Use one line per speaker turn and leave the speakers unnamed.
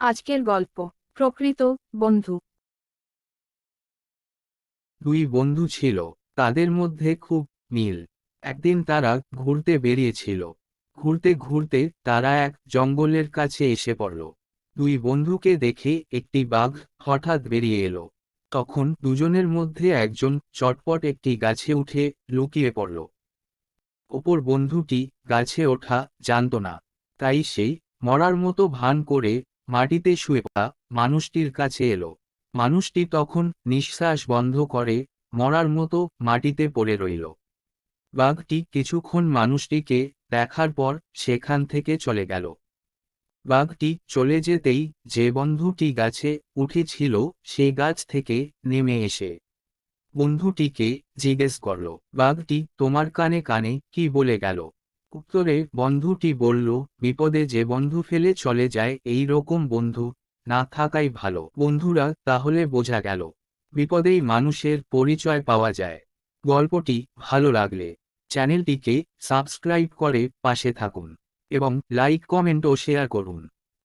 আজকের গল্প, প্রকৃত বন্ধু।
দুই বন্ধু ছিল, তাদের মধ্যে খুব মিল। একদিন তারা ঘুরতে বেরিয়েছিল। ঘুরতে ঘুরতে তারা এক জঙ্গলের কাছে এসে পড়ল। দুই বন্ধুকে দেখে একটি বাঘ হঠাৎ বেরিয়ে এলো। তখন দুজনের মধ্যে একজন চটপট একটি গাছে উঠে লুকিয়ে পড়ল। ওপর বন্ধুটি গাছে ওঠা জানত না, তাই সেই মরার মতো ভান করে মাটিতে শুয়ে পড়া মানুষটির কাছে এলো। মানুষটি তখন নিঃশ্বাস বন্ধ করে মরার মতো মাটিতে পড়ে রইল। বাঘটি কিছুক্ষণ মানুষটিকে দেখার পর সেখান থেকে চলে গেল। বাঘটি চলে যেতেই যে বন্ধুটি গাছে উঠেছিল, সে গাছ থেকে নেমে এসে বন্ধুটিকে জিজ্ঞেস করল, বাঘটি তোমার কানে কানে কি বলে গেল? উত্তরে বন্ধুটি বলল, বিপদে যে বন্ধু ফেলে চলে যায়, এই রকম বন্ধু না থাকাই ভালো। বন্ধুরা, তাহলে বোঝা গেল। বিপদেই মানুষের পরিচয় পাওয়া যায়। গল্পটি ভালো লাগলে চ্যানেলটিকে সাবস্ক্রাইব করে পাশে থাকুন এবং লাইক, কমেন্ট ও শেয়ার করুন।